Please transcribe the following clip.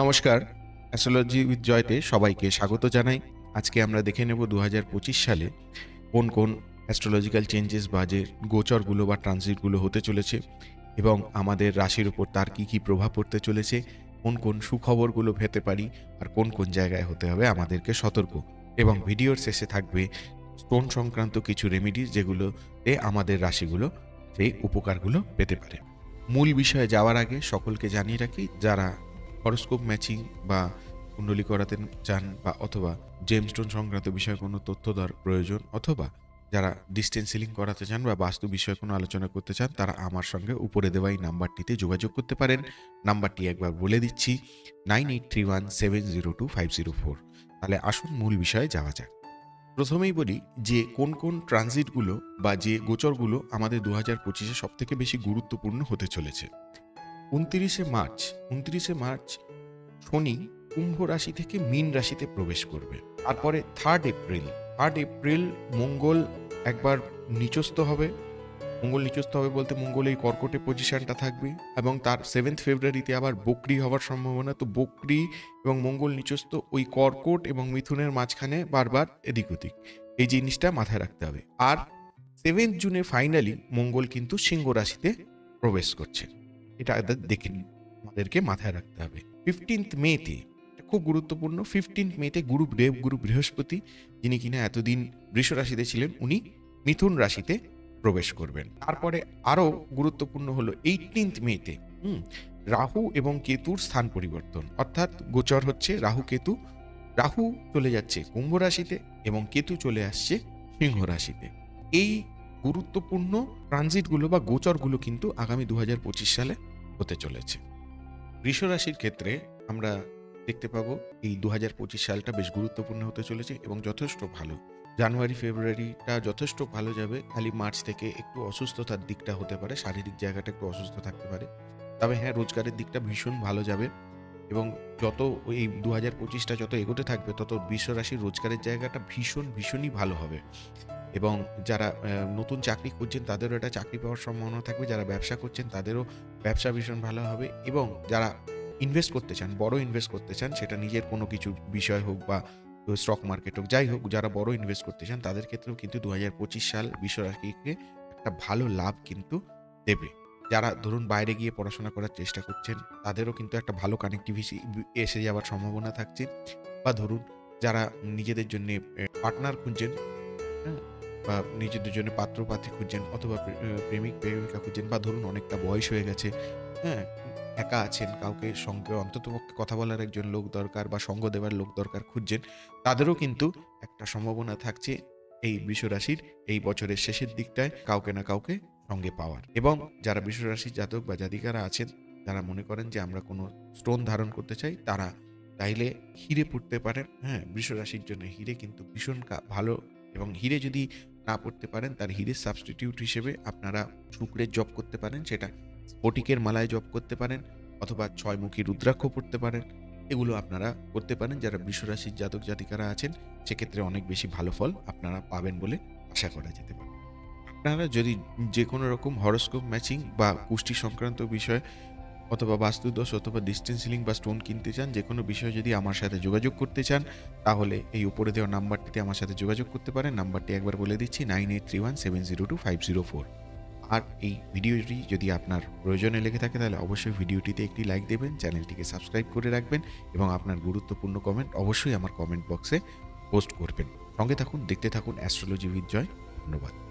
নমস্কার astrology with Jayate সবাইকে স্বাগত জানাই। আজকে আমরা দেখে নেব দু হাজার পঁচিশ সালে কোন কোন অ্যাস্ট্রোলজিক্যাল চেঞ্জেস বা যে গোচরগুলো বা ট্রানজিটগুলো হতে চলেছে এবং আমাদের রাশির উপর তার কী কী প্রভাব পড়তে চলেছে, কোন কোন সুখবরগুলো পেতে পারি আর কোন কোন জায়গায় হতে হবে আমাদেরকে সতর্ক। এবং ভিডিওর শেষে থাকবে স্টোন সংক্রান্ত কিছু রেমিডিস যেগুলোতে আমাদের রাশিগুলো সেই উপকারগুলো পেতে পারে। মূল বিষয়ে যাওয়ার আগে সকলকে জানিয়ে রাখি, যারা হরস্কোপ ম্যাচিং বা কুণ্ডলী করাতে চান বা অথবা জেমস্টোন সংক্রান্ত বিষয়ে কোনো তথ্য দর প্রয়োজন অথবা যারা ডিস্টেন্স সিলিং করাতে চান বা বাস্তু বিষয়ে কোনো আলোচনা করতে চান, তারা আমার সঙ্গে উপরে দেওয়া এই নাম্বারটিতে যোগাযোগ করতে পারেন। নাম্বারটি একবার বলে দিচ্ছি nine eight three one seven zero two five zero four তাহলে আসুন মূল বিষয়ে যাওয়া যাক। প্রথমেই বলি যে কোন কোন ট্রানজিটগুলো বা যে গোচরগুলো আমাদের দু হাজার পঁচিশে সব থেকে বেশি গুরুত্বপূর্ণ হতে চলেছে। উনত্রিশে মার্চ উনত্রিশে মার্চ শনি কুম্ভ রাশি থেকে মীন রাশিতে প্রবেশ করবে। তারপরে থার্ড এপ্রিল থার্ড এপ্রিল মঙ্গল একবার নিচস্থ হবে। মঙ্গল নিচস্থ হবে বলতে মঙ্গল এই কর্কটে পজিশনটা থাকবে এবং তার সেভেন্থ ফেব্রুয়ারিতে আবার বকরি হওয়ার সম্ভাবনা। তো বকরি এবং মঙ্গল নিচস্থ ওই কর্কট এবং মিথুনের মাঝখানে বারবার এদিক ওদিক। এই জিনিসটা মাথায় রাখতে হবে। আর সেভেন্থ জুনে ফাইনালি মঙ্গল কিন্তু সিংহ রাশিতে প্রবেশ করছে। এটা দেখে নিন। আমাদেরকে মাথায় রাখতে হবে। ফিফটিন্থ মেতে খুব গুরুত্বপূর্ণ ফিফটিন্থ মেতে গুরু দেব, গুরু বৃহস্পতি, যিনি কিনা এতদিন বৃষ রাশিতে ছিলেন, উনি মিথুন রাশিতে প্রবেশ করবেন। তারপরে আরও গুরুত্বপূর্ণ হলো এইটিন্থ মেতে হুম, রাহু এবং কেতুর স্থান পরিবর্তন। অর্থাৎ গোচর হচ্ছে রাহু, কেতু, রাহু চলে যাচ্ছে কুম্ভ রাশিতে এবং কেতু চলে আসছে সিংহ রাশিতে। এই গুরুত্বপূর্ণ ট্রানজিটগুলো বা গোচরগুলো কিন্তু আগামী দু হাজার পঁচিশ সালে হতে চলেছে। বৃষ রাশির ক্ষেত্রে আমরা দেখতে পাবো এই দু হাজার পঁচিশ সালটা বেশ গুরুত্বপূর্ণ হতে চলেছে এবং যথেষ্ট ভালো। জানুয়ারি, ফেব্রুয়ারিটা যথেষ্ট ভালো যাবে। খালি মার্চ থেকে একটু অসুস্থতার দিকটা হতে পারে, শারীরিক জায়গাটা একটু অসুস্থ থাকতে পারে। তবে হ্যাঁ রোজগারের দিকটা ভীষণ ভালো যাবে। এবং যত এই দু হাজার পঁচিশটা যত এগোতে থাকবে, তত বিশ্ব রাশির রোজগারের জায়গাটা ভীষণ, ভীষণই ভালো হবে। এবং যারা নতুন চাকরি করছেন তাদেরও এটা চাকরি পাওয়ার সম্ভাবনা থাকবে। যারা ব্যবসা করছেন, তাদেরও ব্যবসা ভীষণ ভালো হবে। এবং যারা ইনভেস্ট করতে চান, বড় ইনভেস্ট করতে চান, সেটা নিজের কোনো কিছু বিষয় হোক বা স্টক মার্কেট হোক, যাই হোক, যারা বড় ইনভেস্ট করতে চান, তাদের ক্ষেত্রেও কিন্তু দু হাজার পঁচিশ সাল বিশ্ব রাশিকে একটা ভালো লাভ কিন্তু দেবে। যারা ধরুন বাইরে গিয়ে পড়াশোনা করার চেষ্টা করছেন তাদেরও কিন্তু একটা ভালো কানেক্টিভিটি এসে যাওয়ার সম্ভাবনা থাকছে। বা ধরুন যারা নিজেদের জন্য পার্টনার খুঁজছেন হ্যাঁ, বা নিজেদের জন্য পাত্র পাত্রী খুঁজছেন অথবা প্রেমিক প্রেমিকা খুঁজছেন বা ধরুন অনেকটা বয়স হয়ে গেছে হ্যাঁ একা আছেন কাউকে সঙ্গে অন্ততপক্ষে কথা বলার একজন লোক দরকার বা সঙ্গ দেওয়ার লোক দরকার খুঁজছেন তাদেরও কিন্তু একটা সম্ভাবনা থাকছে এই বিশ্বরাশির এই বছরের শেষের দিকটায় কাউকে না কাউকে সঙ্গে পাওয়ার। এবং যারা রাশির জাতক বা জাতিকারা আছেন যারা মনে করেন যে আমরা কোনো স্টোন ধারণ করতে চাই, তারা তাইলে হিরে পড়তে পারেন। হ্যাঁ বৃষ রাশির জন্য হিরে কিন্তু ভীষণ ভালো এবং হিরে যদি না পড়তে পারেন, তার হিরের সাবস্টিটিউট হিসেবে আপনারা শুক্রের জব করতে পারেন, সেটা স্ফটিকের মালায় জব করতে পারেন অথবা ছয়মুখী রুদ্রাক্ষ পড়তে পারেন। এগুলো আপনারা করতে পারেন। যারা বৃষরাশির জাতক জাতিকারা আছেন, সেক্ষেত্রে অনেক বেশি ভালো ফল আপনারা পাবেন বলে আশা করা যেতে পারে। আপনারা যদি যে কোনো রকম হরস্কোপ ম্যাচিং বা কুষ্টি সংক্রান্ত বিষয় অথবা বাস্তুদোষ অথবা ডিস্টেন্স সিলিং বা স্টোন কিনতে চান যে কোনো বিষয়ে যদি আমার সাথে যোগাযোগ করতে চান, তাহলে এই উপরে দেওয়া নাম্বারটিতে আমার সাথে যোগাযোগ করতে পারেন। নাম্বারটি একবার বলে দিচ্ছি, nine eight three one seven zero two five zero four. আর এই ভিডিওটি যদি আপনার প্রয়োজনে লেগে থাকে, তাহলে অবশ্যই ভিডিওটিতে একটি লাইক দেবেন, চ্যানেলটিকে সাবস্ক্রাইব করে রাখবেন এবং আপনার গুরুত্বপূর্ণ কমেন্ট অবশ্যই আমার কমেন্ট বক্সে পোস্ট করবেন। সঙ্গে থাকুন, দেখতে থাকুন অ্যাস্ট্রোলজি উইথ জয় ধন্যবাদ।